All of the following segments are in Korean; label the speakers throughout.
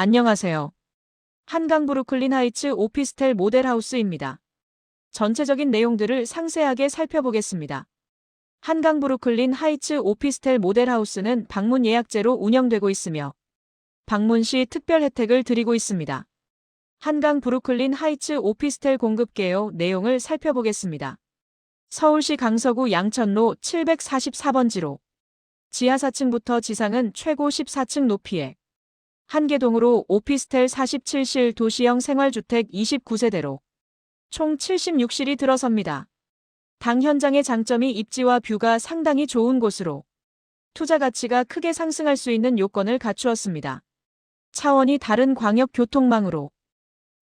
Speaker 1: 안녕하세요. 한강 브루클린 하이츠 오피스텔 모델하우스입니다. 전체적인 내용들을 상세하게 살펴보겠습니다. 한강 브루클린 하이츠 오피스텔 모델하우스는 방문 예약제로 운영되고 있으며 방문 시 특별 혜택을 드리고 있습니다. 한강 브루클린 하이츠 오피스텔 공급 개요 내용을 살펴보겠습니다. 서울시 강서구 양천로 744번지로 지하 4층부터 지상은 최고 14층 높이에 한개동으로 오피스텔 47실 도시형 생활주택 29세대로 총 76실이 들어섭니다. 당 현장의 장점이 입지와 뷰가 상당히 좋은 곳으로 투자 가치가 크게 상승할 수 있는 요건을 갖추었습니다. 차원이 다른 광역 교통망으로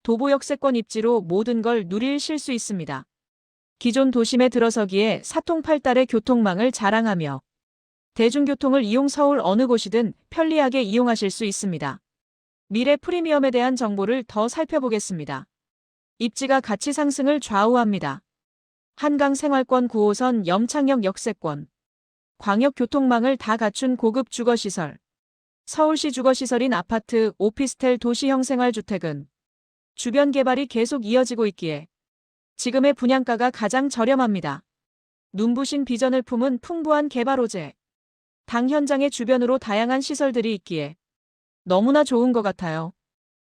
Speaker 1: 도보 역세권 입지로 모든 걸 누리실 수 있습니다. 기존 도심에 들어서기에 사통팔달의 교통망을 자랑하며 대중교통을 이용 서울 어느 곳이든 편리하게 이용하실 수 있습니다. 미래 프리미엄에 대한 정보를 더 살펴보겠습니다. 입지가 가치 상승을 좌우합니다. 한강 생활권 9호선 염창역 역세권, 광역교통망을 다 갖춘 고급 주거시설, 서울시 주거시설인 아파트, 오피스텔 도시형 생활주택은 주변 개발이 계속 이어지고 있기에 지금의 분양가가 가장 저렴합니다. 눈부신 비전을 품은 풍부한 개발 호재, 당 현장의 주변으로 다양한 시설들이 있기에 너무나 좋은 것 같아요.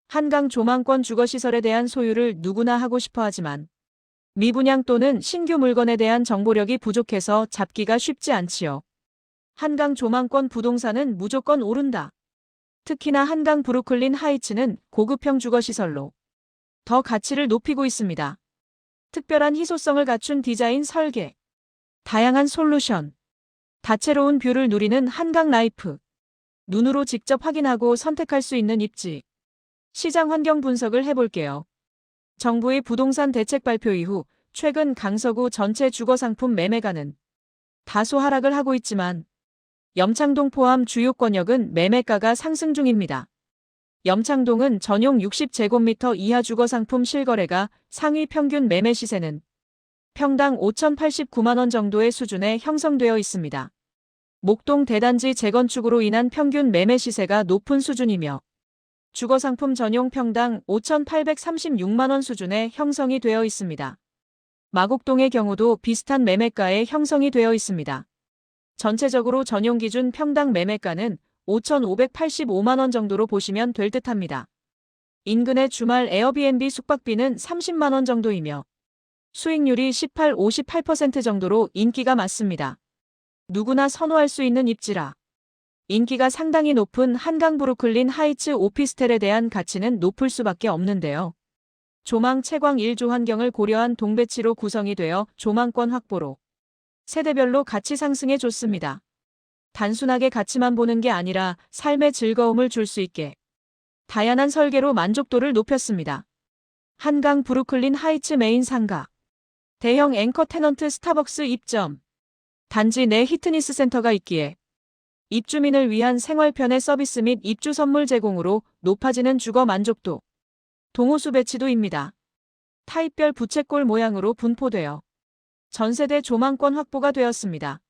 Speaker 1: 한강 조망권 주거시설에 대한 소유를 누구나 하고 싶어 하지만 미분양 또는 신규 물건에 대한 정보력이 부족해서 잡기가 쉽지 않지요. 한강 조망권 부동산은 무조건 오른다. 특히나 한강 브루클린 하이츠는 고급형 주거시설로 더 가치를 높이고 있습니다. 특별한 희소성을 갖춘 디자인 설계, 다양한 솔루션, 다채로운 뷰를 누리는 한강 라이프, 눈으로 직접 확인하고 선택할 수 있는 입지, 시장 환경 분석을 해볼게요. 정부의 부동산 대책 발표 이후 최근 강서구 전체 주거상품 매매가는 다소 하락을 하고 있지만 염창동 포함 주요권역은 매매가가 상승 중입니다. 염창동은 전용 60제곱미터 이하 주거상품 실거래가 상위 평균 매매 시세는 평당 5,089만원 정도의 수준에 형성되어 있습니다. 목동 대단지 재건축으로 인한 평균 매매 시세가 높은 수준이며 주거상품 전용 평당 5,836만원 수준에 형성이 되어 있습니다. 마곡동의 경우도 비슷한 매매가에 형성이 되어 있습니다. 전체적으로 전용 기준 평당 매매가는 5,585만원 정도로 보시면 될 듯합니다. 인근의 주말 에어비앤비 숙박비는 30만원 정도이며 수익률이 18, 58% 정도로 인기가 많습니다. 누구나 선호할 수 있는 입지라. 인기가 상당히 높은 한강 브루클린 하이츠 오피스텔에 대한 가치는 높을 수밖에 없는데요. 조망 채광 1조 환경을 고려한 동배치로 구성이 되어 조망권 확보로 세대별로 가치 상승에 좋습니다. 단순하게 가치만 보는 게 아니라 삶의 즐거움을 줄 수 있게 다양한 설계로 만족도를 높였습니다. 한강 브루클린 하이츠 메인 상가 대형 앵커 테넌트 스타벅스 입점 단지 내 히트니스 센터가 있기에 입주민을 위한 생활편의 서비스 및 입주 선물 제공으로 높아지는 주거 만족도, 동호수 배치도입니다. 타입별 부채꼴 모양으로 분포되어 전세대 조망권 확보가 되었습니다.